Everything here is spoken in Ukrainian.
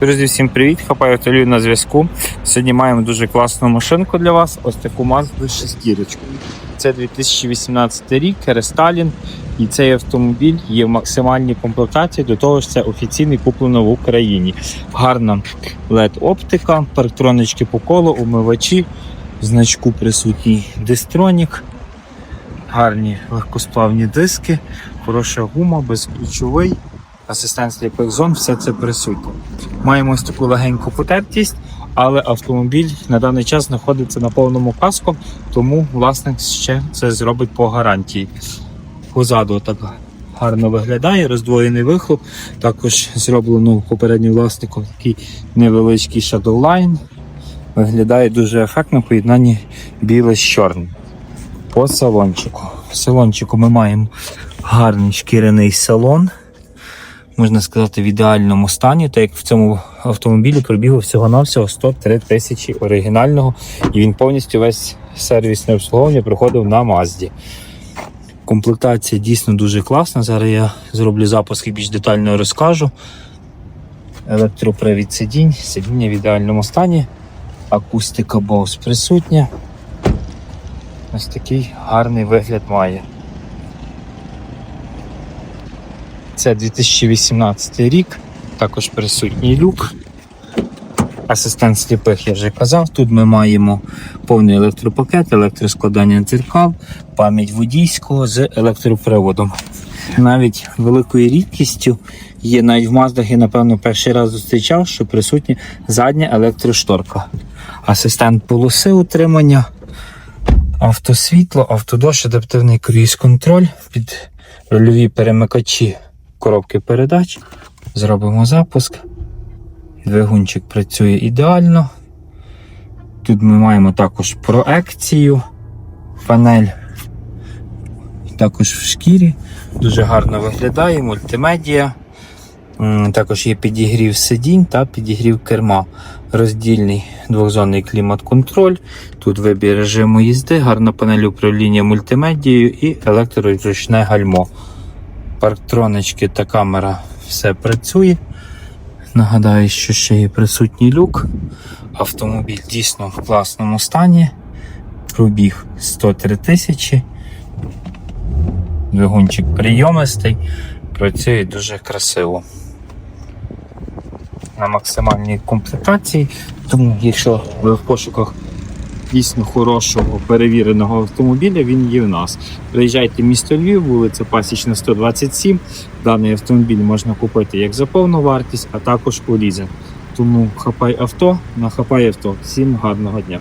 Друзі, всім привіт! Хапаю Толію на зв'язку. Сьогодні маємо дуже класну машинку для вас. Ось таку Mazda шестірочку. Це 2018 рік, рестайлінг. І цей автомобіль є в максимальній комплектації, до того ж це офіційний куплено в Україні. Гарна LED-оптика, парктронички по колу, умивачі, значку присутній дистронік, гарні легкосплавні диски, хороша гума, безключовий, асистент сліпих зон, все це присутнє. Маємо ось таку легеньку потертість, але автомобіль на даний час знаходиться на повному каску, тому власник ще це зробить по гарантії. Позаду так гарно виглядає, роздвоєний вихлоп. Також зроблено попереднім власником такий невеличкий Shadowline. Виглядає дуже ефектно в поєднанні біле з чорним. По салончику. В салончику ми маємо гарний шкіряний салон можна сказати, в ідеальному стані, так як в цьому автомобілі пробігло всього-навсього 103 тисячі оригінального, і він повністю весь сервісне обслуговування проходив на Мазді. Комплектація дійсно дуже класна. Зараз я зроблю запуск і більш детально розкажу. Електропривід сидінь, сидіння в ідеальному стані, акустика Bose присутня. Ось такий гарний вигляд має. Це 2018 рік, також присутній люк. Асистент сліпих, я вже казав. Тут ми маємо повний електропакет, електроскладання дзеркал, пам'ять водійського з електроприводом. Навіть великою рідкістю є навіть в Маздах, я напевно перший раз зустрічав, що присутня задня електрошторка. Асистент полоси утримання, автосвітло, автодощ, адаптивний круїз-контроль, під рульові перемикачі коробки передач. Зробимо запуск. Двигунчик працює ідеально. Тут ми маємо також проекцію, панель також в шкірі. Дуже гарно виглядає, мультимедіа. М, Також є підігрів сидінь та підігрів керма. Роздільний двохзонний клімат-контроль. Тут вибір режиму їзди, гарна панель управління мультимедією і електроручне гальмо парктронички та камера все працює. Нагадаю, що ще є присутній люк. Автомобіль дійсно в класному стані. Пробіг 103 тисячі. Двигунчик прийомистий, працює дуже красиво. На максимальній комплектації. Тому, якщо ви в пошуках дійсно хорошого перевіреного автомобіля, він є в нас. Приїжджайте в місто Львів, вулиця Пасічна 127. Даний автомобіль можна купити як за повну вартість, а також у лізинг. Тому хапай авто, на хапай авто. Всім гарного дня.